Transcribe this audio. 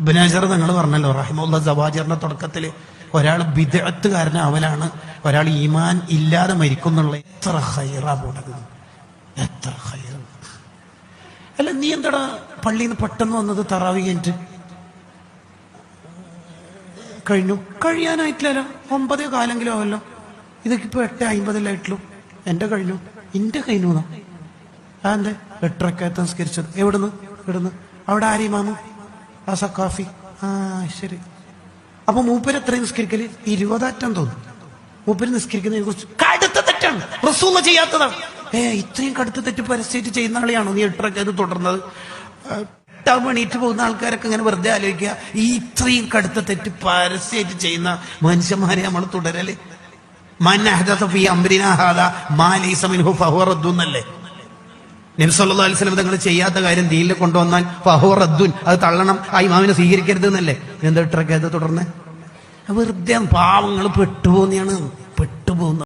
ഇബനാജർ നിങ്ങൾ പറഞ്ഞല്ലോ റഹിമുല്ല ജവാജറിന്റെ തുടക്കത്തിൽ ഒരാൾ വിദഗ്ധകാരനാവലാണ് ഒരാൾ ഈമാൻ ഇല്ലാതെ മരിക്കുന്നുള്ള എത്ര ഹൈറാ പോണത്. എത്ര ഹൈറ അല്ല നീ എന്താടാ പള്ളിയിൽ നിന്ന് പെട്ടെന്ന് വന്നത് തറാവി കഴിഞ്ഞിട്ട്? കഴിഞ്ഞു. കഴിയാനായിട്ടില്ലല്ലോ. ഒമ്പതേ കാലെങ്കിലും ആവല്ലോ. ഇതൊക്കെ ഇപ്പൊ എട്ട് അമ്പതിലായിട്ടുള്ളൂ എന്റെ കഴിഞ്ഞു. എന്റെ കഴിഞ്ഞു എന്നാ? ആ സംസ്കരിച്ചത് എവിടുന്ന്? എവിടുന്ന്? അവിടെ ആരെയും ആരിമാമു ആ സക്കാഫി ആ ശരി. അപ്പൊ മൂപ്പര് എത്രയും നിസ്കരിക്കൽ? ഇരുപതാറ്റം തോന്നുന്നു മൂപ്പര് നിസ്കരിക്കുന്നതിനെ കുറിച്ച് കടുത്ത തെറ്റാണ്. റസൂമ ചെയ്യാത്തതാണ്. ഏ ഇത്രയും കടുത്ത തെറ്റ് പരസ്യമായിട്ട് ചെയ്യുന്ന ആളെയാണോ നീ എട്ടരക്കകത്ത് തുടർന്നത്? എട്ടാം മണിയിട്ട് പോകുന്ന ആൾക്കാരൊക്കെ ഇങ്ങനെ വെറുതെ ആലോചിക്കുക. ഈ ഇത്രയും കടുത്ത തെറ്റ് പരസ്യമായിട്ട് ചെയ്യുന്ന മനുഷ്യന്മാരെ നമ്മൾ തുടരൽ. മൻ അഹ്ദഥ ഫീ അംരിനാ ഹാദാ മാ ലൈസ അലിസ്ലം തങ്ങൾ ചെയ്യാത്ത കാര്യം ദീനിൽ കൊണ്ടുവന്നാൽ ഫഹുവ റദ്ദുൻ. അത് തള്ളണം. ആ ഇമാമിനെ സ്വീകരിക്കരുത് എന്നല്ലേ? എന്താ ഇട്ടൊക്കെ തുടർന്ന്? വെറുതെ പാവങ്ങൾ പെട്ടുപോകുന്നതാണ്. പെട്ടുപോകുന്ന